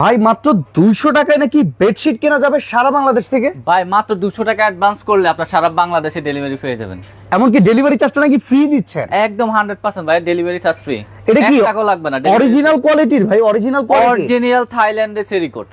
ভাই মাত্র দুইশো টাকায় নাকি বেডশিট কেনা যাবে সারা বাংলাদেশ থেকে? ভাই মাত্র দুশো টাকা অ্যাডভান্স করলে আপনার সারা বাংলাদেশে ডেলিভারি পেয়ে যাবেন। এমনকি ডেলিভারি চার্জটা নাকি ফ্রি দিচ্ছেন? একদম হান্ড্রেড পার্সেন্ট ভাই ডেলিভারি চার্জ ফ্রি এটা কি টাকাও লাগবে না অরিজিনাল কোয়ালিটির ভাই অরিজিনাল কোয়ালিটি অরিজিনাল থাইল্যান্ডের সেরিকোট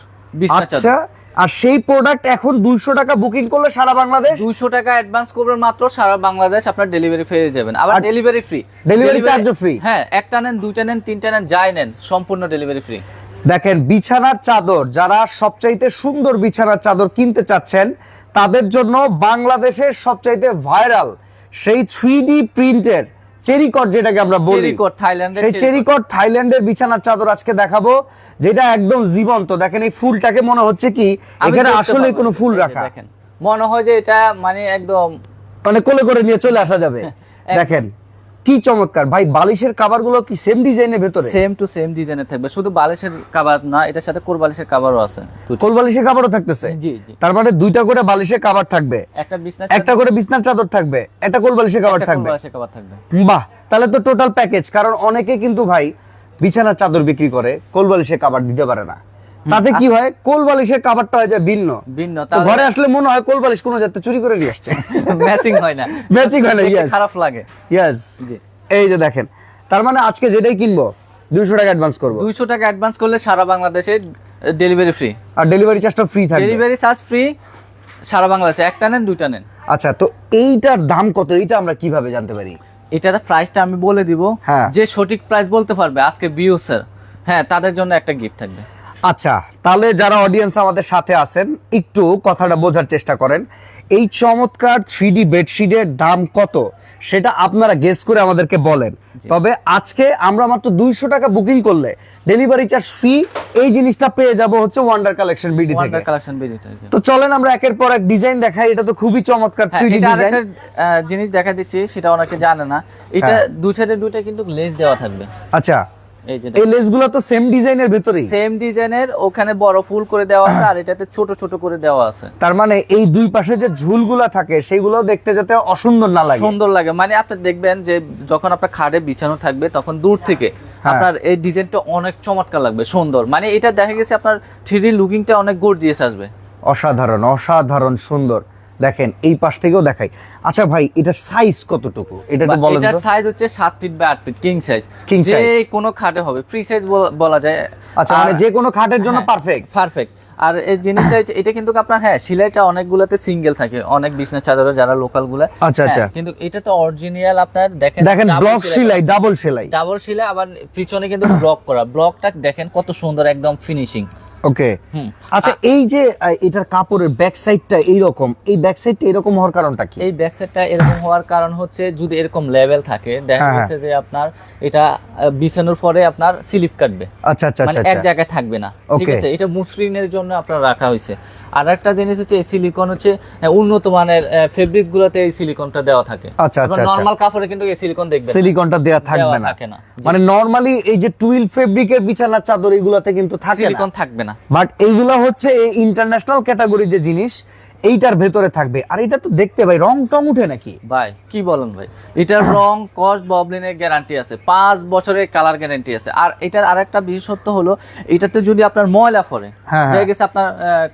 আচ্ছা আর সেই প্রোডাক্ট এখন দুইশো টাকা বুকিং করলে সারা বাংলাদেশ? দুইশো টাকা অ্যাডভান্স করবেন মাত্র সারা বাংলাদেশ আপনার ডেলিভারি পেয়ে যাবেন। আবার ডেলিভারি ফ্রি ডেলিভারি ও free? হ্যাঁ একটা নেন দুইটা নেন তিনটা নেন যাই নেন সম্পূর্ণ ডেলিভারি ফ্রি দেখেন বিছানার চাদর যারা সবচাইতে সুন্দর বিছানার চাদর কিনতে চাচ্ছেন তাদের জন্য বাংলাদেশের সবচাইতে ভাইরাল সেই থ্রি ডি প্রিন্টের চেরিকট যেটাকে আমরা বলি। থাইল্যান্ডের সেই চেরিকট। থাইল্যান্ডের বিছানার চাদর আজকে দেখাবো যেটা একদম জীবন্ত। দেখেন এই ফুলটাকে মনে হচ্ছে কি এখানে আসলে কোনো ফুল রাখা। দেখেন মনে হয় যে এটা মানে একদম মানে কোলে করে নিয়ে চলে আসা যাবে। দেখেন কি চমৎকার। ভাই বালিশের কাভারগুলো কি সেম ডিজাইনের ভেতরে? সেম টু সেম ডিজাইনের থাকবে। শুধু বালিশের কাবার না এটার সাথে কোর বালিশের কাবারও আছে। কোল বালিশের কাভারও থাকতেছে? জি জি। তার মানে দুইটা করে বালিশের কাভার থাকবে? একটা বিছনা একটা করে বিছনার চাদর থাকবে একটা কোল বালিশের কাভার থাকবে কোর বালিশের কাবার থাকবে। বাহ তাহলে তো টোটাল প্যাকেজ কারণ অনেকে কিন্তু ভাই বিছানার চাদর বিক্রি করে কোল বালিশের কাভার দিতে পারে না। তাতে কি হয়? কোল বালিশের কাভারটা হয়ে যায় ভিন্ন। ভিন্ন ঘরে আসলে মনে হয় কোল বালিশ কোনো যাতে চুরি করে নিয়ে আসছে। ম্যাচিং হয় না। Matching হয় না, yes. খারাপ লাগে। ইয়েস এই যে দেখেন তার মানে আজকে যেটাই কিনবো দুইশো টাকা অ্যাডভান্স করব। টাকা অ্যাডভান্স করলে সারা বাংলাদেশে ডেলিভারি ফ্রি আর ডেলিভারি চার্জটা ফ্রি থাকবে। ডেলিভারি চার্জ ফ্রি সারা বাংলাদেশে। একটা নেন দুইটা নেন। আচ্ছা তো এইটার দাম কত? এইটা আমরা কীভাবে জানতে পারি? এটার প্রাইসটা আমি বলে দিব। হ্যাঁ। যে সঠিক প্রাইস বলতে পারবে আজকে বিও স্যার হ্যাঁ তাদের জন্য একটা গিফট থাকবে। আচ্ছা তাহলে যারা অডিয়েন্স আমাদের সাথে আছেন একটু কথাটা বোঝার চেষ্টা করেন। এই চমৎকার থ্রি ডি বেডশিটের দাম কত? সেটা আপনারা গেস করে আমাদেরকে বলেন। তবে আজকে আমরা মাত্র দুইশো টাকা বুকিং করলে ডেলিভারি চার্জ ফ্রি এই জিনিসটা পেয়ে যাব হচ্ছে ওয়ান্ডার কালেকশন বিডি থেকে। কালেকশন থাকবে তো চলেন আমরা একের পর এক ডিজাইন দেখাই এটা তো খুবই চমৎকার থ্রি ডি ডিজাইন জিনিস দেখা দিচ্ছি সেটা অনেকে জানে না। এটা হ্যাঁ। দুই সাইডে দুইটা কিন্তু লেস দেওয়া থাকবে। আচ্ছা এই লেসগুলো তো সেম ডিজাইনের ভেতরেই। সেম ডিজাইনের ওখানে বড় ফুল করে দেওয়া আছে আর এটাতে ছোট ছোট করে দেওয়া আছে। তার মানে এই দুই পাশে যে ঝুলগুলা থাকে সেইগুলো দেখতে যাতে অসুন্দর না লাগে। সুন্দর লাগে। মানে আপনি দেখবেন যে যখন আপনার খাটে বিছানো থাকবে তখন দূর থেকে হ্যাঁ। আপনার এই ডিজাইনটা অনেক চমৎকার লাগবে সুন্দর। মানে এটা দেখা গেছে আপনার থ্রি লুকিংটা অনেক গর্জিয়াস আসবে। অসাধারণ অসাধারণ সুন্দর। দেখেন এই পাশ থেকেও দেখাই। আচ্ছা ভাই এটার সাইজ কতটুকু? এটা একটু বলেন এটার সাইজ হচ্ছে সাত ফিট বাই আট ফিট কিং সাইজ King যে কোনো খাটে হবে ফ্রি সাইজ বলা যায়। আচ্ছা মানে যে কোনো খাটের জন্য পারফেক্ট পারফেক্ট আর এই জিনিসটা এটা কিন্তু আপনার হ্যাঁ সেলাইটা অনেকগুলাতে সিঙ্গেল থাকে অনেক বিজনেস চাদরে যারা লোকালগুলা। আচ্ছা, আচ্ছা। হ্যাঁ, কিন্তু এটা তো অরিজিনাল আপনার দেখেন দেখেন ব্লক সেলাই। ডাবল সেলাই। ডাবল সেলাই আবার পিছনে কিন্তু ব্লক করা। ব্লকটা দেখেন কত সুন্দর একদম ফিনিশিং ওকে আচ্ছা এই যে এটার কাপড়ের ব্যাক সাইডটা এইরকম এই ব্যাক সাইডটা এরকম হওয়ার কারণটা কি? এই ব্যাক সাইডটা এরকম হওয়ার কারণ হচ্ছে যদি এরকম লেভেল থাকে দেখা হ্যাঁ, যাচ্ছে যে আপনার এটা বিছানোর পরে আপনার স্লিপ কাটবে। আচ্ছা আচ্ছা মানে আচ্ছা এক আচ্ছা। জায়গায় থাকবে না। ঠিক আছে? এটা মসৃণের জন্য আপনার রাখা হয়েছে। আর একটা জিনিস হচ্ছে এই সিলিকন হচ্ছে উন্নত মানের ফেব্রিক গুলোতে এই সিলিকনটা দেওয়া থাকে। আচ্ছা, আচ্ছা, আচ্ছা। নর্মাল কাপড়ে কিন্তু এই সিলিকন দেখবেন সিলিকনটা দেয়া থাকবে দেওয়া না। থাকে না। মানে নরমালি এই যে টুইল ফেব্রিকের বিছানার চাদর এইগুলাতে কিন্তু থাকে না। সিলিকন থাকবে না। বাট এইগুলা হচ্ছে এই ইন্টারন্যাশনাল ক্যাটাগরি যে জিনিস এইটার ভেতরে থাকবে। আর এটা তো দেখতে ভাই রং টং উঠে নাকি? ভাই কি বলেন ভাই? এটার রং কস্ট ববলিনের গ্যারান্টি আছে। পাঁচ বছরের কালার গ্যারান্টি আছে। আর এটার আরেকটা বিশেষত্ব হলো এটাতে যদি আপনার ময়লা পড়ে হ্যাঁ, হ্যাঁ। দেখা গেছে আপনার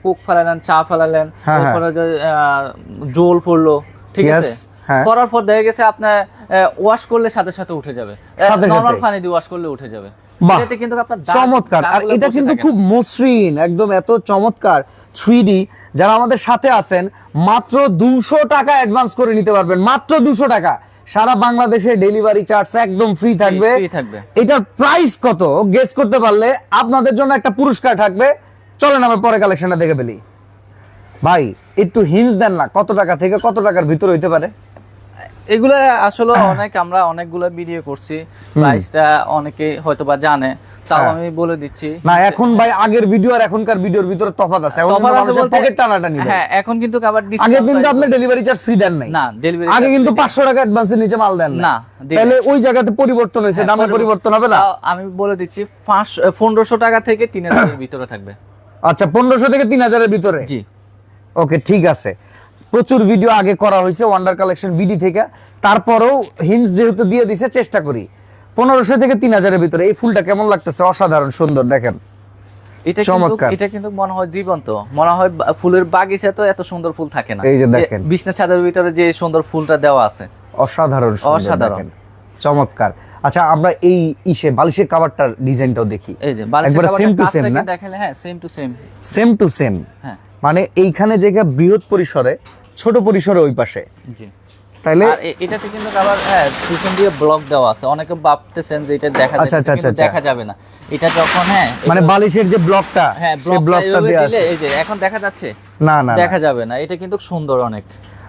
কোক ফেলালেন চা ফেলালেন হ্যাঁ, হ্যাঁ। জোল পড়ল ঠিক আছে? হ্যাঁ। পরার পর দেখা গেছে আপনার ওয়াশ করলে সাথে সাথে উঠে যাবে। নর্মাল পানি দিয়ে ওয়াশ করলে উঠে যাবে। এটাতে কিন্তু আপনার চমৎকার। আর এটা কিন্তু খুব মসৃণ একদম এত চমৎকার থ্রি যারা আমাদের সাথে আছেন মাত্র দুশো টাকা অ্যাডভান্স করে নিতে পারবেন মাত্র দুশো টাকা। সারা বাংলাদেশে ডেলিভারি চার্জ একদম ফ্রি থাকবে। এটার প্রাইস কত? গেস করতে পারলে আপনাদের জন্য একটা পুরস্কার থাকবে। চলেন আমার পরে কালেকশনটা দেখে ফেলি। ভাই একটু হিন্স দেন না কত টাকা থেকে কত টাকার ভিতর হইতে পারে? এগুলো আসলে অনেক আমরা অনেকগুলো ভিডিও করছি। প্রাইসটা অনেকে হয়তো বা জানে। তাও হ্যাঁ। আমি বলে দিচ্ছি না এখন ভাই আগের ভিডিও আর এখনকার ভিডিওর ভিতরে তফাৎ আছে। এখন মানুষের পকেট টানাটানি ভাই। হ্যাঁ এখন কিন্তু আবার আগের দিন তো আপনি ডেলিভারি চার্জ ফ্রি দেন নাই। না ডেলিভারি আগে কিন্তু পাঁচশো টাকা অ্যাডভান্সের নিচে মাল দেন না, তাহলে ওই জায়গাতে পরিবর্তন হয়েছে দামে পরিবর্তন। হবে না? আমি বলে দিচ্ছি পাঁচ পনেরোশো টাকা থেকে তিন হাজারের ভিতরে থাকবে। আচ্ছা পনেরোশো থেকে তিন হাজারের ভিতরে? জি। ওকে ঠিক আছে। প্রচুর ভিডিও আগে করা হয়েছে ওয়ান্ডার কালেকশন বিডি থেকে। তারপরেও হিন্টস যেহেতু দিয়ে দিছে চেষ্টা করি। পনেরোশো থেকে তিন হাজারের ভিতরে। এই ফুলটা কেমন লাগতেছে? অসাধারণ সুন্দর দেখেন। এটা কিন্তু চমৎকার। এটা কিন্তু মনে হয় জীবন্ত। মনে হয় ফুলের বাগিচা তো এত সুন্দর ফুল থাকে না। এই যে দেখেন। বিছনা ছাদের ভিতরে যে সুন্দর ফুলটা দেওয়া আছে। অসাধারণ অসাধারণ। চমৎকার। আচ্ছা আমরা এই ইসে বালিশের কাভারটার ডিজাইনটাও দেখি। এই যে বালিশের সেম টু সেম না? দেখালে হ্যাঁ same to same same to same হ্যাঁ। মানে এইখানে জায়গা বৃহৎ পরিসরে ছোট পরিসরে ওই পাশে। এ- এটাতে কিন্তু আবার হ্যাঁ পিছন দিয়ে ব্লক দেওয়া আছে। অনেকে ভাবতেছেন যে এটা দেখা আচ্ছা, আচ্ছা, আচ্ছা। দেখা যাবে না। এটা যখন হ্যাঁ মানে বালিশের যে ব্লকটা হ্যাঁ ব্লকটা দেওয়া আছে। এই যে এখন দেখা যাচ্ছে? না না। দেখা যাবে না। এটা কিন্তু সুন্দর অনেক।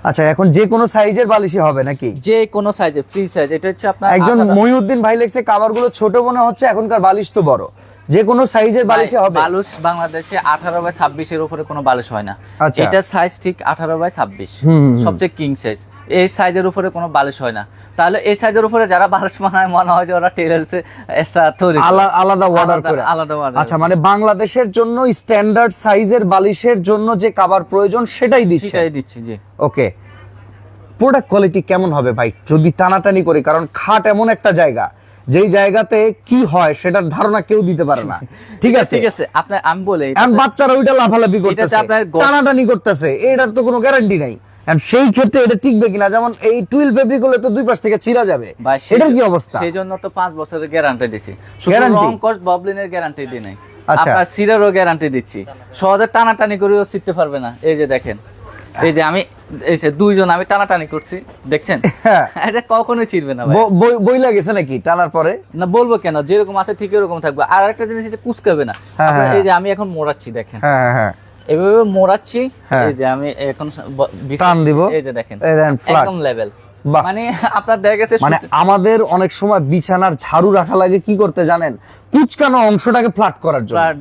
আচ্ছা এখন যে কোনো সাইজের বালিশই হবে নাকি? যে কোনো সাইজে ফ্রি সাইজ এটা হচ্ছে আপনার একজন মহিউদ্দিন ভাই লেখছে কাভারগুলো ছোট মনে হচ্ছে এখনকার বালিশ তো বড়। যে কোনো সাইজের বালিশে হবে। বালুশ বাংলাদেশে আঠারো বাই ছাব্বিশের উপরে কোনো বালিশ হয় না। আচ্ছা। এটা সাইজ ঠিক আঠারো বাই ছাব্বিশ। হুম, হুম, হুম। সবচেয়ে কিং সাইজ এই সাইজের উপরে কোনো বালিশ হয় না। তাহলে এই সাইজের উপরে যারা বালিশ বানায় মনে হয় যে ওরা টেরাসে এক্সট্রা তৈরি। আলাদা অর্ডার করে। আলাদা order। আচ্ছা মানে বাংলাদেশের জন্য স্ট্যান্ডার্ড সাইজের বালিশের জন্য যে কাভার প্রয়োজন সেটাই দিচ্ছে। সেটাই দিচ্ছি জি। ওকে প্রোডাক্ট কোয়ালিটি কেমন হবে ভাই? যদি টানাটানি করি কারণ খাট এমন একটা জায়গা। যেই জায়গাতে কি হয় সেটার ধারণা কেউ দিতে পারে না। ঠিক আছে ঠিক আছে? আপনার আমি বলে এখন বাচ্চারা ওইটা লাফালাফি করতেছে আপনার টানাটানি করতেছে এটার তো কোনো গ্যারান্টি নাই। সেই ক্ষেত্রে এটা টিকবে কিনা যেমন এই টুইল ফেব্রিক হলে তো দুই পাশ থেকে ছিঁড়া যাবে। এটার কি অবস্থা? সেই জন্য তো পাঁচ বছরের গ্যারান্টি দিচ্ছি শুধু রং কস্ট ববলিনের গ্যারান্টি দিই নাই। আচ্ছা। আপনার সিরেরও গ্যারান্টি দিচ্ছি। সহজে টানাটানি করেও শিখতে পারবে না। এই যে দেখেন। এই যে আমি এই যে দুইজন আমি টানাটানি করছি দেখছেন? হ্যাঁ। এটা কখনোই ছিড়বে না ভাই। বই- বইলা গেছে নাকি টানার পরে? না বলব কেন? যেরকম আছে ঠিক এরকম থাকবে। আর একটা জিনিস এটা কুচকাবে না। হ্যাঁ, হ্যাঁ। এই যে আমি এখন মোড়াচ্ছি দেখেন। হ্যাঁ হ্যাঁ, হ্যাঁ। এভাবে মোড়াচ্ছি। এই যে আমি এখন টান দিব। এই যে দেখেন। একদম লেভেল মানে আপনার দেখা গেছে মানে আমাদের অনেক সময় বিছানার ঝাড়ু রাখা লাগে কি করতে জানেন? কুচকানো অংশটাকে ফ্ল্যাট করার জন্য।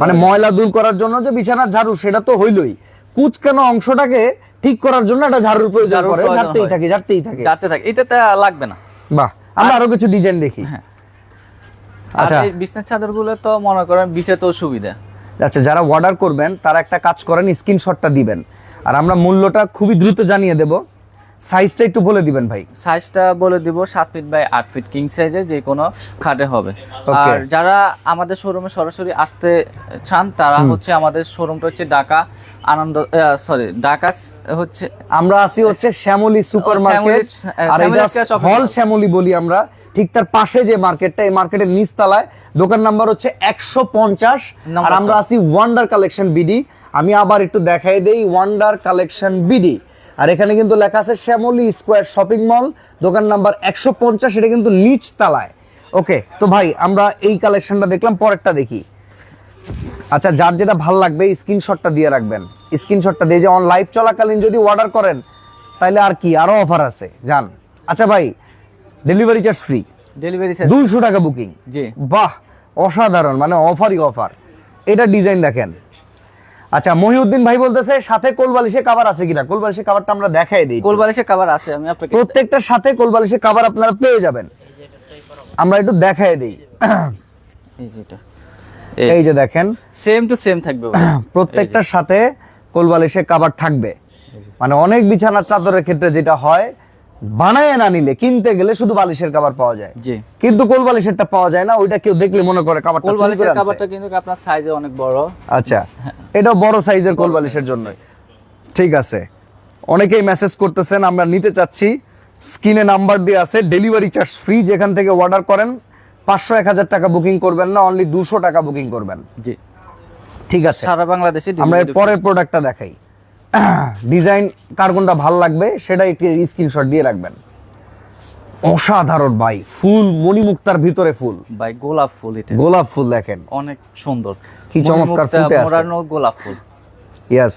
মানে ময়লা দূর করার জন্য যে বিছানার ঝাড়ু সেটা তো হইলই। কুচকানো অংশটাকে ঠিক করার জন্য একটা ঝাড়ুর প্রয়োজন পড়ে। ঝাড়তেই। থাকে ঝাড়তেই থাকে। যাতে থাকে। এটাতে লাগবে না। বাহ আমরা আরও কিছু ডিজাইন দেখি। হ্যাঁ। আচ্ছা। আচ্ছা এই বিছনার চাদরগুলো তো মনে করেন বিছে তো সুবিধা। আচ্ছা যারা অর্ডার করবেন তারা একটা কাজ করেন স্ক্রিনশটটা দিবেন। আর আমরা মূল্যটা খুবই দ্রুত জানিয়ে দেব। সাইজটা একটু বলে দিবেন ভাই। সাইজটা বলে দিব সাত ফিট বাই আট ফিট কিং সাইজে যে কোনো খাটে হবে। আর যারা আমাদের শোরুমে সরাসরি আসতে চান তারা হচ্ছে আমাদের শোরুমটা হচ্ছে ঢাকা আনন্দ সরি ঢাকা হচ্ছে আমরা আছি হচ্ছে শ্যামলী সুপার মার্কেট আর এটা হল। শ্যামলী বলি আমরা। ঠিক তার পাশে যে মার্কেটটা এই মার্কেটের নিচতলায়। দোকান নাম্বার হচ্ছে একশো পঞ্চাশ। আর আমরা আছি ওয়ান্ডার কালেকশন বিডি আমি আবার একটু দেখাই দেই ওয়ান্ডার কালেকশন বিডি আর এখানে কিন্তু লেখা আছে শ্যামলী স্কোয়ার শপিং মল। দোকান নাম্বার একশো পঞ্চাশ এটা কিন্তু নিচ তলায় ওকে তো ভাই আমরা এই কালেকশনটা দেখলাম পরেরটা দেখি। আচ্ছা যার যেটা ভালো লাগবে স্ক্রিনশটটা দিয়ে রাখবেন। স্ক্রিনশটটা দিয়ে যে অন লাইভ চলাকালীন যদি অর্ডার করেন তাহলে আর কি আরও অফার আছে। যান। আচ্ছা ভাই ডেলিভারি চার্জ ফ্রি ডেলিভারি দুইশো টাকা বুকিং জি। বাহ অসাধারণ মানে অফারই অফার এটা ডিজাইন দেখেন। আচ্ছা মহিউদ্দিন ভাই বলতেছে সাথে কোলবালিশে কাভার আছে কিনা? কোলবালিশে কাভারটা আমরা দেখাই দিই কোলবালিশের কাভার আছে আমি আপনাকে প্রত্যেকটার সাথে কোলবালিশে কাভার আপনারা পেয়ে যাবেন। আমরা একটু দেখাই দিই। এই যে এটা। এই যে দেখেন। সেম টু সেম থাকবে প্রত্যেকটার সাথে কোলবালিশে কাভার থাকবে। মানে অনেক বিছানার চাদরের ক্ষেত্রে যেটা হয় বানায় না নিলে কিনতে গেলে শুধু বালিশের কাভার পাওয়া যায়। জি। কিন্তু কোলবালিশেরটা পাওয়া যায় না ওইটা কেউ দেখলে মনে করে কাভারটা চুরি করে কোলবালিশের আনছে। কিন্তু আপনার সাইজে অনেক বড়। আচ্ছা এটা বড় সাইজের কোলবালিশের জন্য ঠিক আছে। অনেকেই মেসেজ করতেছেন আমরা নিতে চাচ্ছি। স্ক্রিনে নাম্বার দিয়ে আছে ডেলিভারি চার্জ ফ্রি যেখান থেকে অর্ডার করেন। পাঁচশো এক হাজার টাকা বুকিং করবেন না অনলি দুশো টাকা বুকিং করবেন। জি। ঠিক আছে। সারা বাংলাদেশে আমরা এর পরের প্রোডাক্টটা দেখাই। ডিজাইন কার কোনটা ভালো লাগবে সেটা একটি স্ক্রিনশট দিয়ে রাখবেন। অসাধারণ ভাই ফুল মণিমুক্তার ভিতরে ফুল। ভাই গোলাপ ফুল এটা। গোলাপ ফুল দেখেন। অনেক সুন্দর। কি চমৎকার ফুটে আছে। মোড়ানো গোলাপ ফুল। ইয়েস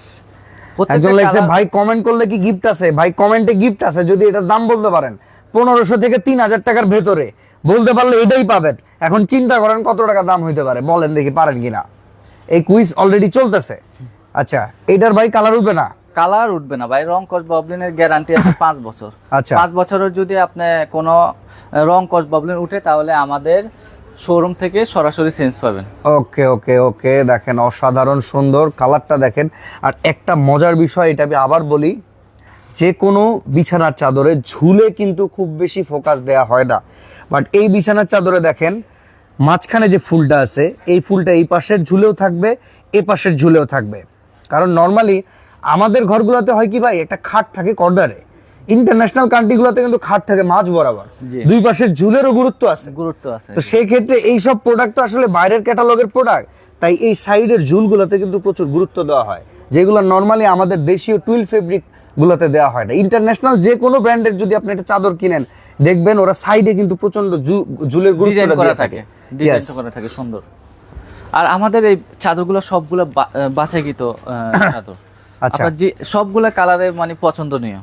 একজন লিখছে ভাই কমেন্ট করলে কি গিফট আছে? ভাই কমেন্টে গিফট আছে যদি এটার দাম বলতে পারেন পনেরোশো থেকে তিন হাজার টাকার ভেতরে। বলতে পারলে এটাই পাবেন। এখন চিন্তা করেন কত টাকা দাম হইতে পারে বলেন দেখি পারেন কিনা। এই কুইজ অলরেডি চলতেছে। আচ্ছা এটার ভাই কালার উঠবে না? কালার উঠবে না ভাই রং কস ববলিনের গ্যারান্টি আছে পাঁচ বছর। আচ্ছা। পাঁচ বছরের যদি আপনি কোনো রং কস ববলিন উঠে তাহলে আমাদের শোরুম থেকে সরাসরি চেঞ্জ পাবেন। ওকে ওকে ওকে দেখেন অসাধারণ সুন্দর কালারটা দেখেন। আর একটা মজার বিষয় এটা আমি আবার বলি যে কোনো বিছানার চাদরে ঝুলে কিন্তু খুব বেশি ফোকাস দেয়া হয় না। বাট এই বিছানার চাদরে দেখেন মাঝখানে যে ফুলটা আছে এই ফুলটা এই পাশের ঝুলেও থাকবে এ পাশের ঝুলেও থাকবে। কারণ নর্মালি আমাদের ঘরগুলোতে হয় কি ভাই একটা খাট থাকে কর্ডারে ইন্টারন্যাশনাল কান্ট্রিগুলোতে কিন্তু খাট থাকে মাঝ বরাবর। দুই পাশের ঝুলেরও গুরুত্ব আছে। গুরুত্ব আছে। তো সেই ক্ষেত্রে এই সব প্রোডাক্ট তো আসলে বাইরের ক্যাটালগের প্রোডাক্ট তাই এই সাইডের ঝুলগুলোতে কিন্তু প্রচুর গুরুত্ব দেওয়া হয়। যেগুলো নর্মালি আমাদের দেশীয় টুইল ফেব্রিক গুলোতে দেওয়া হয় না। ইন্টারন্যাশনাল যে কোনো ব্র্যান্ডের যদি আপনি একটা চাদর কিনেন দেখবেন ওরা সাইডে কিন্তু প্রচণ্ড ডিজাইন গুরুত্বটা দিয়ে থাকে। ডিজাইন করা থাকে সুন্দর। আর আমাদের এই চাদরগুলো সবগুলো বাছাইকৃত চাদর। আচ্ছা। যে সবগুলা কালারে মানে পছন্দনীয়।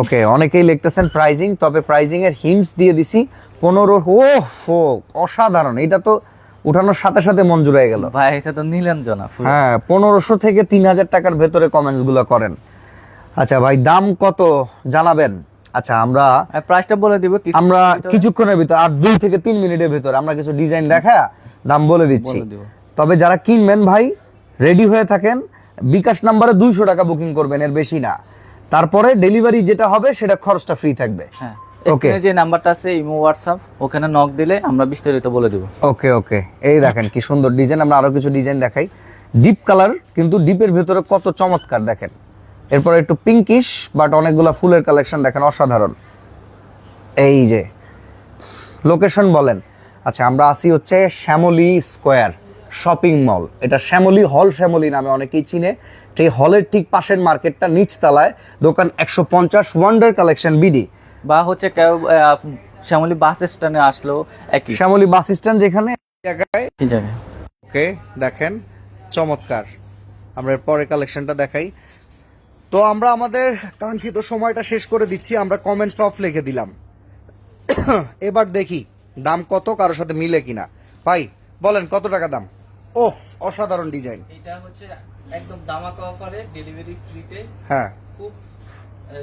ওকে অনেকেই লিখতেছেন প্রাইজিং তবে প্রাইজিং এর হিন্টস দিয়ে দিছি। পনেরো ও ফো অসাধারণ। এটা তো উঠানোর সাথে সাথে মন জুড়ে গেল। ভাই এটা তো নিলেন পুরো। হ্যাঁ পনেরোশো থেকে তিন হাজার টাকার ভেতরে কমেন্টসগুলো করেন। আচ্ছা ভাই দাম কত জানাবেন? আচ্ছা আমরা প্রাইসটা বলে দিব আমরা কিছুক্ষণের ভিতর আর দুই থেকে তিন মিনিটের ভিতর আমরা কিছু ডিজাইন দেখা দাম বলে দিচ্ছি। তবে যারা কিনবেন ভাই রেডি হয়ে থাকেন বিকাশ নাম্বারে দুইশো টাকা বুকিং করবেন এর বেশি না। তারপরে ডেলিভারি যেটা হবে সেটা খরচটা ফ্রি থাকবে। হ্যাঁ। ওকে এখানে যে নাম্বারটা আছে ইমো হোয়াটসঅ্যাপ ওখানে নক দিলে আমরা বিস্তারিত বলে দিব। ওকে ওকে এই দেখেন কি সুন্দর ডিজাইন আমরা আরও কিছু ডিজাইন দেখাই। ডিপ কালার কিন্তু ডিপের ভেতরে কত চমৎকার দেখেন। এরপর একটু পিঙ্কিশ বাট অনেকগুলা ফুলের কালেকশন দেখেন অসাধারণ। এই যে লোকেশন বলেন। আচ্ছা আমরা আসি হচ্ছে শ্যামলী স্কোয়ার শপিং মল। এটা শ্যামলী হল শ্যামলি নামে অনেকেই চিনে। সেই হলের ঠিক পাশের মার্কেটটা নিচতলায় দোকান একশো পঞ্চাশ ওয়ান্ডার কালেকশন বিডি বা হচ্ছে আহ, বাস স্ট্যান্ডে আসলো একই। শ্যামলী বাস স্ট্যান্ড যেখানে জায়গায়। ওকে দেখেন চমৎকার। আমরা পরে কালেকশনটা দেখাই। তো আমরা আমাদের কাঙ্ক্ষিত সময়টা শেষ করে দিচ্ছি আমরা কমেন্টস অফ লিখে দিলাম। এবার দেখি দাম কত কারোর সাথে মিলে কিনা। ভাই বলেন কত টাকা দাম? ওফ অসাধারণ ডিজাইন এটা হচ্ছে একদম দামাকা অফারে ডেলিভারি ফ্রিতে হ্যাঁ। খুব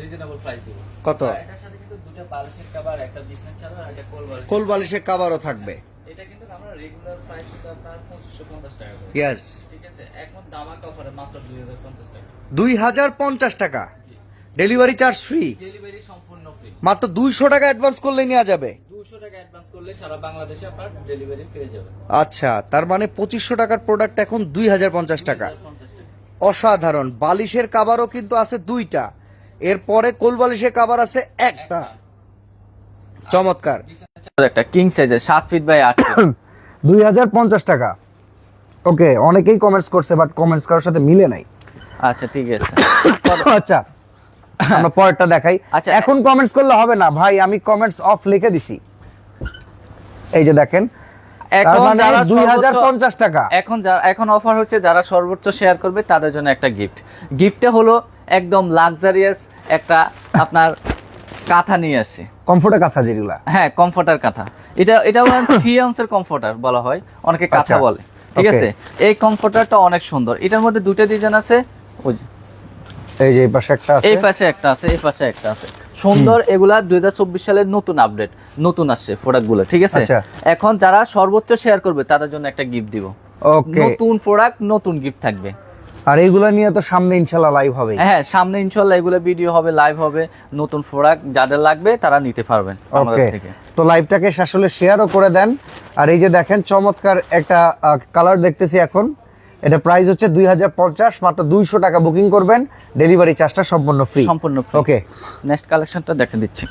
রিজনেবল প্রাইস দিব। কত? এটার সাথে কিন্তু দুটো বালিশের কভার একটা বিছানা চাদর আর একটা কোল বালিশ কোল বালিশের কাবারও থাকবে। এটা কিন্তু আমরা রেগুলার প্রাইস কিন্তু আপনার পঁচিশশো পঞ্চাশ টাকা করে। ইয়েস ঠিক আছে? এখন দামাকা অফারে মাত্র দুই হাজার পঞ্চাশ টাকা। দুই হাজার পঞ্চাশ টাকা। ডেলিভারি চার্জ ফ্রি ডেলিভারি সম্পূর্ণ ফ্রি মাত্র দুইশো টাকা অ্যাডভান্স করলে নেওয়া যাবে? দুশো টাকা অ্যাডভান্স করলে সারা বাংলাদেশে আপনার ডেলিভারি পেয়ে যাবে। আচ্ছা তার মানে পঁচিশশো টাকার প্রোডাক্ট এখন দুই হাজার পঞ্চাশ টাকা। পঞ্চাশ টাকা। অসাধারণ। বালিশের কাবারও কিন্তু আছে দুইটা। এরপরে কোল বালিশের কাবার আছে একটা। চমৎকার। একটা কিং সাইজের সাত ফিট বাই আট দুই হাজার পঞ্চাশ টাকা। ওকে অনেকেই কমেন্টস করছে বাট কমেন্টস কারোর সাথে মিলে নাই। আচ্ছা ঠিক আছে। আচ্ছা আমরা পরেরটা দেখাই। আচ্ছা। এখন কমেন্টস করলে হবে না। ভাই আমি কমেন্টস অফ লিখে দিছি। এই যে দেখেন এখন মানে যারা টাকা। এখন যারা এখন অফার হচ্ছে যারা সর্বোচ্চ শেয়ার করবে তাদের জন্য একটা গিফট গিফটটা হলো একদম লাক্সারিয়াস একটা আপনার কাঁথা নিয়ে আসে। কমফোর্টে কাঁথা যেগুলা? হ্যাঁ কমফোর্টার কাঁথা। এটা এটা থ্রি আউন্সের কমফোর্টার বলা হয় অনেকে কাঁথা আচ্ছা, বলে। ঠিক আছে? এই কমফোর্টারটা অনেক সুন্দর। এটার মধ্যে দুটো ডিজাইন আছে ওই যে, এই যে এই পাশে একটা আছে। এই পাশে একটা আছে এই পাশে একটা আছে। সুন্দর এগুলা দুই চব্বিশ সালের নতুন আপডেট নতুন আসছে প্রোডাক্টগুলো ঠিক আছে? আচ্ছা। এখন যারা সর্বোচ্চ শেয়ার করবে তাদের জন্য একটা গিফট দিব। ওকে নতুন প্রোডাক্ট নতুন গিফট থাকবে। আর এইগুলা নিয়ে তো সামনে ইনশাল্লাহ লাইভ হবে। হ্যাঁ সামনে ইনশাল্লাহ এগুলো ভিডিও হবে লাইভ হবে নতুন প্রোডাক্ট যাদের লাগবে তারা নিতে পারবেন আমাদের ওকে থেকে। তো লাইভটাকে আসলে শেয়ারও করে দেন। আর এই যে দেখেন চমৎকার একটা কালার দেখতেছি এখন। এটা প্রাইস হচ্ছে দুই হাজার পঞ্চাশ মাত্র দুইশো টাকা বুকিং করবেন। ডেলিভারি চার্জটা সম্পূর্ণ ফ্রি সম্পূর্ণ। ওকে নেক্সট কালেকশনটা দেখে দিচ্ছি।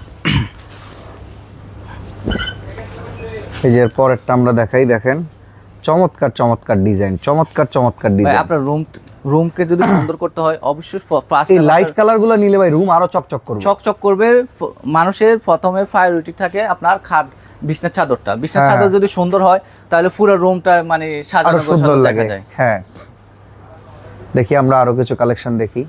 এই যে পরেরটা আমরা দেখাই দেখেন। চমৎকার চমৎকার ডিজাইন চমৎকার চমৎকার ডিজাইন আপনার রুম রুমকে যদি সুন্দর করতে হয় অবশ্যই এই লাইট কালারগুলো নিলে ভাই রুম আরও চকচক করবে। চকচক করবে। মানুষের প্রথমে প্রায়োরিটি থাকে আপনার খাট বিছনার চাদরটা। বিছনার হ্যাঁ। চাদর যদি সুন্দর হয় তাহলে পুরো রুমটা মানে সাজানো সুন্দর লাগে। হ্যাঁ। দেখি আমরা আরও কিছু কালেকশন দেখি।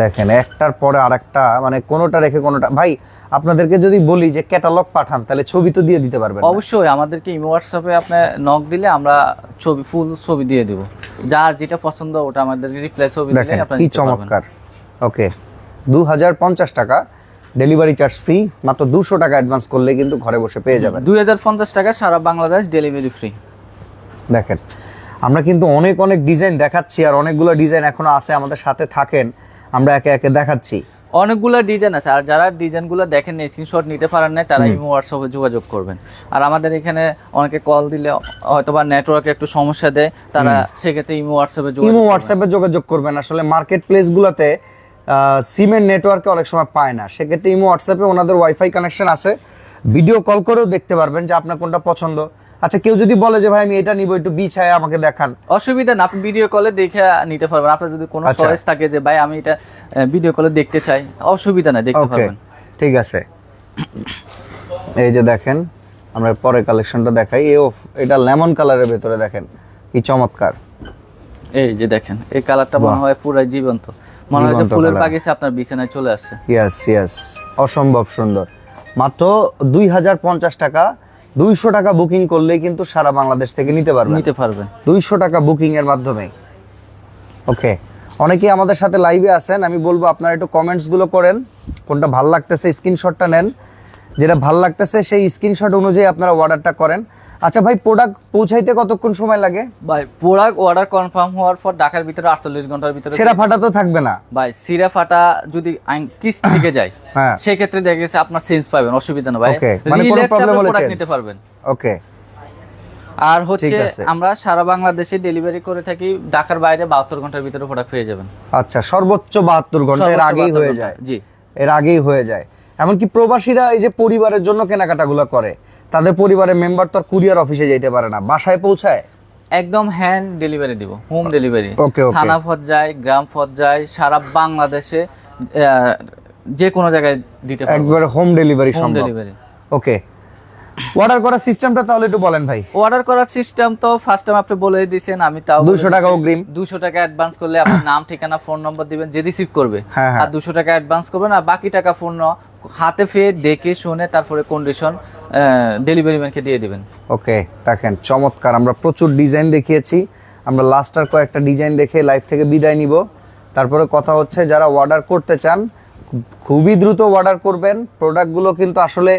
দেখেন একটার পরে আরেকটা মানে কোনোটা রেখে কোনোটা ভাই আপনাদেরকে যদি বলি যে ক্যাটালগ পাঠান তাহলে ছবি তো দিয়ে দিতে পারবেন অবশ্যই আমাদেরকে ইমো হোয়াটসঅ্যাপে আপনি নক দিলে আমরা ছবি ফুল ছবি দিয়ে দিব। যার যেটা পছন্দ ওটা আমাদেরকে রিপ্লাই ছবি দিলে আপনারা কি চমৎকার। ওকে দু হাজার পঞ্চাশ টাকা ডেলিভারি চার্জ ফ্রি মাত্র দুশো টাকা অ্যাডভান্স করলে কিন্তু ঘরে বসে পেয়ে যাবেন। দুই হাজার পঞ্চাশ টাকা সারা বাংলাদেশ ডেলিভারি ফ্রি দেখেন আমরা কিন্তু অনেক অনেক ডিজাইন দেখাচ্ছি আর অনেকগুলো ডিজাইন এখনও আছে আমাদের সাথে থাকেন। আমরা একে একে দেখাচ্ছি। অনেকগুলো ডিজাইন আছে আর যারা ডিজাইনগুলো দেখেন স্ক্রিনশট নিতে পারেন না তারা ইমো হোয়াটসঅ্যাপে যোগাযোগ করবেন। আর আমাদের এখানে অনেকে কল দিলে হয়তো বা নেটওয়ার্কে একটু সমস্যা দেয় তারা সেক্ষেত্রে ইমো হোয়াটসঅ্যাপে যোগাযোগ ইমো হোয়াটসঅ্যাপে যোগাযোগ করবেন। আসলে মার্কেট প্লেসগুলোতে সিমের নেটওয়ার্কে অনেক সময় পায় না। সেক্ষেত্রে ইমো হোয়াটসঅ্যাপে ওনাদের ওয়াইফাই কানেকশন আছে। ভিডিও কল করেও দেখতে পারবেন যে আপনার কোনটা পছন্দ। আচ্ছা কেউ যদি বলে যে ভাই আমি এটা নিব একটু বিছায় আমাকে দেখান। অসুবিধা না আপনি ভিডিও কলে দেখে নিতে পারবেন। আপনার যদি কোনো আচ্ছা। চয়েস থাকে যে ভাই আমি এটা ভিডিও কলে দেখতে চাই অসুবিধা না দেখতে পারবেন। ঠিক আছে। এই যে দেখেন আমরা পরে কালেকশনটা দেখাই। এ এটা লেমন কালারের ভেতরে দেখেন কি চমৎকার। এই যে দেখেন এই কালারটা মনে হয় পুরাই জীবন্ত। মনে হয় যে ফুলের। বাগিচা আপনার বিছানায় চলে আসছে। ইয়াস ইয়াস অসম্ভব সুন্দর। মাত্র দুই হাজার পঞ্চাশ টাকা দুইশো টাকা বুকিং করলে কিন্তু সারা বাংলাদেশ থেকে নিতে পারবেন। নিতে পারবেন। দুইশো টাকা বুকিং এর মাধ্যমে ওকে অনেকেই আমাদের সাথে লাইভে আছেন আমি বলব আপনারা একটু কমেন্টসগুলো করেন কোনটা ভালো লাগতেছে স্ক্রিনশটটা নেন। যেটা ভালো লাগতেছে সেই স্ক্রিনশট অনুযায়ী আপনারা অর্ডারটা করেন। আচ্ছা ভাই প্রোডাক্ট পৌঁছাইতে কতক্ষণ সময় লাগে? ভাই প্রোডাক্ট অর্ডার কনফার্ম হওয়ার পর ঢাকার ভিতরে আটচল্লিশ ঘণ্টার ভিতরে ছেঁড়া ফাটা তো থাকবে না। ভাই সিরা ফাটা যদি কিস থেকে যায় হ্যাঁ। সেক্ষেত্রে দেখা গেছে আপনার চেঞ্জ পাবেন অসুবিধা না ভাই। মানে কোনো প্রবলেম হলে নিতে পারবেন। ওকে আর হচ্ছে আমরা সারা বাংলাদেশে ডেলিভারি করে থাকি ঢাকার বাইরে বাহাত্তর ঘণ্টার ভিতরে প্রোডাক্ট পেয়ে যাবেন। আচ্ছা সর্বোচ্চ বাহাত্তর ঘণ্টা এর আগেই হয়ে যায়। জি। এর আগেই হয়ে যায়। এমনকি প্রবাসীরা এই যে পরিবারের জন্য কেনাকাটাগুলো করে তাদের পরিবারের মেম্বার তো কুরিয়ার অফিসে যেতে পারে না। বাসায় পৌঁছায়? একদম হ্যান্ড ডেলিভারি দিব হোম ডেলিভারি okay. থানা পর্যায় গ্রাম পর্যায় সারা বাংলাদেশে যে কোনো জায়গায় দিতে পারব। একবার হোম ডেলিভারি হোম সম্ভব। ডেলিভারি ওকে অর্ডার করার সিস্টেমটা তাহলে একটু বলেন ভাই। অর্ডার করার সিস্টেম তো ফার্স্ট টাইম আপনি বলে দিয়েছেন আমি তাও দুশো টাকা অগ্রিম। দুশো টাকা অ্যাডভান্স করলে আপনি নাম ঠিকানা ফোন নম্বর দিবেন যে রিসিভ করবে। হ্যাঁ, হ্যাঁ। আর দুশো টাকা অ্যাডভান্স করবেন আর বাকি টাকা ফোন হাতে পেয়ে দেখে শুনে তারপরে কন্ডিশন ডেলিভারি ম্যানকে দিয়ে দিবেন। ওকে দেখেন চমৎকার। আমরা প্রচুর ডিজাইন দেখিয়েছি। আমরা লাস্টার কয়েকটা ডিজাইন দেখে লাইভ থেকে বিদায় নিব। তারপরে কথা হচ্ছে যারা অর্ডার করতে চান খুবই দ্রুত অর্ডার করবেন। প্রোডাক্টগুলো কিন্তু আসলে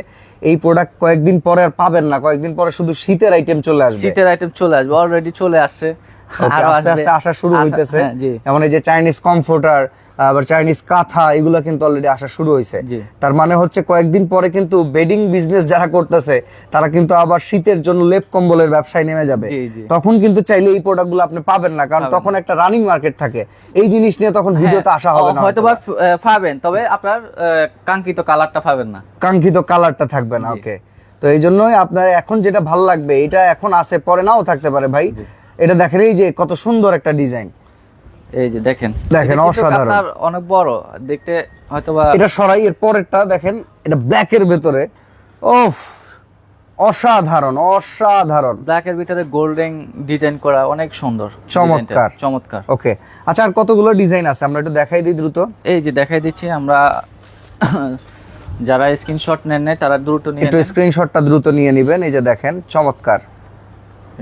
এই প্রোডাক্ট কয়েকদিন পরে আর পাবেন না। কয়েকদিন পরে শুধু শীতের আইটেম চলে আসবে। শীতের আইটেম চলে আসবে অলরেডি চলে আসছে। আস্তে আস্তে আসা শুরু হইতেছে। হ্যাঁ, যেমন এই যে চাইনিজ কমফোর্টার আবার চাইনিজ কাঁথা এগুলো কিন্তু অলরেডি আসা শুরু হয়েছে তার মানে হচ্ছে কয়েকদিন পরে কিন্তু বেডিং বিজনেস যারা করতেছে তারা কিন্তু আবার শীতের জন্য লেপ কম্বলের ব্যবসায় নেমে যাবে। তখন কিন্তু চাইলে এই প্রোডাক্টগুলো আপনি পাবেন না কারণ তখন একটা রানিং মার্কেট থাকে। এই জিনিস নিয়ে তখন ভিডিওতে আসা হবে না হয়তো পাবেন তবে আপনার কাঙ্ক্ষিত কালারটা পাবেন না। কাঙ্ক্ষিত কালারটা থাকবে না ওকে তো এই জন্যই আপনার এখন যেটা ভালো লাগবে এটা এখন আছে পরে নাও থাকতে পারে ভাই। এটা দেখেন এই যে কত সুন্দর একটা ডিজাইন। এই যে দেখেন দেখেন, অসাধারণ। অনেক বড় দেখতে হয়তো বা এটা সরাই এর পরেরটা দেখেন এটা ব্ল্যাকের ভেতরে। ওফ অসাধারণ অসাধারণ। ব্ল্যাক এর ভিতরে গোল্ডেন ডিজাইন করা অনেক সুন্দর চমৎকার। চমৎকার। ওকে আচ্ছা আর কতগুলো ডিজাইন আছে? আমরা একটু দেখাই দিই দ্রুত। এই যে দেখাই দিচ্ছি আমরা যারা স্ক্রিনশট নেন নাই তারা দ্রুত নিয়ে একটু স্ক্রিনশটটা দ্রুত নিয়ে নেবেন এই যে দেখেন চমৎকার।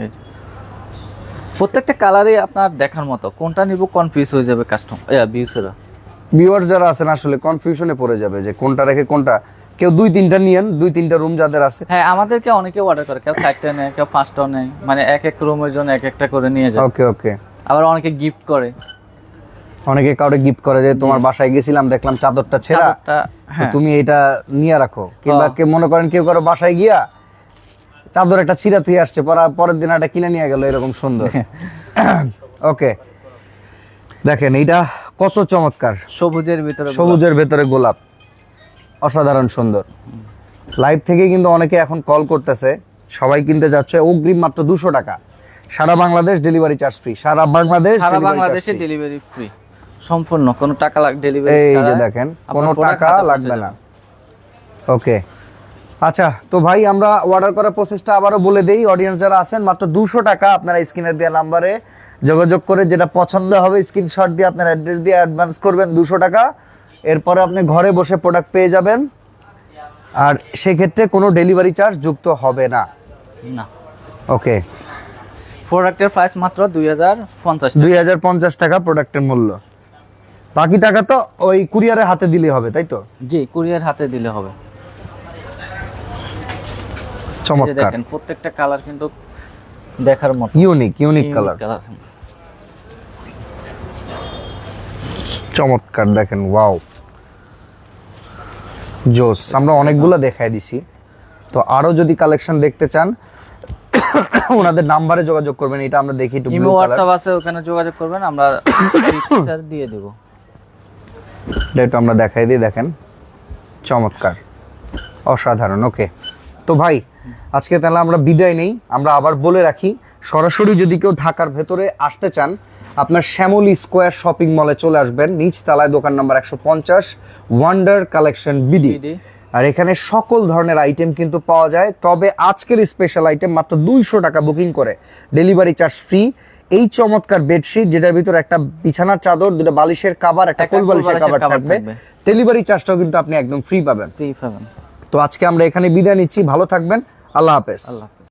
এই যে। প্রত্যেকটা কালারে আপনার দেখার মতো। কোনটা নিব কনফিউজ হয়ে যাবে কাস্টম ভিউসেরা ভিউয়ার্স যারা আছেন আসলে কনফিউশনে পড়ে যাবে যে কোনটা রেখে কোনটা কেউ দুই তিনটা নিয়েন দুই তিনটা রুম যাদের আছে। হ্যাঁ আমাদেরকে অনেকে অর্ডার করে কেউ চারটা নেয় কেউ পাঁচটাও নেয়। মানে এক এক রুমের জন্য এক একটা করে নিয়ে যায়। ওকে ওকে আবার অনেকে গিফট করে। অনেকে কাউকে গিফট করে যে তোমার বাসায় গেছিলাম দেখলাম চাদরটা ছেঁড়া। হ্যাঁ। তুমি এটা নিয়ে রাখো। কিংবা। কেউ মনে করেন কেউ কারও বাসায় গিয়া চাদর একটা ছিঁড়া তুই আসছে পরা পরের দিন একটা কিনে নিয়ে গেল এরকম সুন্দর। ওকে। দেখেন এইটা কত চমৎকার। সবুজের ভিতরে সবুজের ভেতরে গোলাপ। অসাধারণ সুন্দর। লাইভ থেকে কিন্তু অনেকে এখন কল করতেছে সবাই কিনতে যাচ্ছে অগ্রিম মাত্র দুশো টাকা। সারা বাংলাদেশ ডেলিভারি চার্জ ফ্রি। সারা বাংলাদেশ সারা বাংলাদেশে ডেলিভারি ফ্রি। সম্পূর্ণ কোনো টাকা লাগ ডেলিভারি এই যে দেখেন কোনো টাকা লাগবে না। ওকে। আচ্ছা তো ভাই আমরা অর্ডার করার প্রসেসটা আবারও বলে দেই। অডিয়েন্স যারা আছেন মাত্র দুশো টাকা আপনারা স্ক্রিনের দেওয়া নাম্বারে যোগাযোগ করে যেটা পছন্দ হবে স্ক্রিনশট দিয়ে আপনার অ্যাড্রেস দিয়ে অ্যাডভান্স করবেন দুশো টাকা। এরপরে আপনি ঘরে বসে প্রোডাক্ট পেয়ে যাবেন। আর সেক্ষেত্রে কোনো ডেলিভারি চার্জ যুক্ত হবে না। না। ওকে প্রোডাক্টের প্রাইস মাত্র দুই হাজার পঞ্চাশ দুই হাজার পঞ্চাশ টাকা প্রোডাক্টের মূল্য। বাকি টাকা তো ওই কুরিয়ারের হাতে দিলেই হবে তাই তো? জি কুরিয়ার হাতে দিলে হবে। চমৎকার। দেখেন প্রত্যেকটা কালার কিন্তু দেখার মতো। ইউনিক ইউনিক কালার চমৎকার দেখেন ওয়াও জোস আমরা অনেকগুলো দেখাই দিছি। তো আরও যদি কালেকশন দেখতে চান ওনাদের নাম্বারে যোগাযোগ করবেন এটা আমরা দেখি একটু ব্লু হোয়াটসঅ্যাপ আছে ওখানে যোগাযোগ করবেন আমরা পিকচার দিয়ে দেবো। এটা একটু আমরা দেখাই দিই দেখেন। চমৎকার অসাধারণ ওকে তো ভাই আজকে তাহলে আমরা বিদায় নেই আমরা আবার বলে রাখি সরাসরি যদি কেউ ঢাকার ভেতরে আসতে চান আপনার শ্যামলী স্কোয়ার শপিং মলে চলে আসবেন নিচ তালায় দোকান নাম্বার একশো পঞ্চাশ ওয়ান্ডার কালেকশন বিডি আর এখানে সকল ধরনের আইটেম কিন্তু পাওয়া যায় তবে আজকের স্পেশাল আইটেম মাত্র দুইশো টাকা বুকিং করে ডেলিভারি চার্জ ফ্রি এই চমৎকার বেডশিট যেটার ভিতরে একটা বিছানার চাদর দুটো বালিশের কাবার একটা কোল বালিশের কাবার থাকবে। ডেলিভারি চার্জটাও কিন্তু আপনি একদম ফ্রি পাবেন। থ্রি সেভেন তো আজকে আমরা এখানে বিদায় নিচ্ছি। ভালো থাকবেন। আল্লাহ হাফেজ। আল্লাহ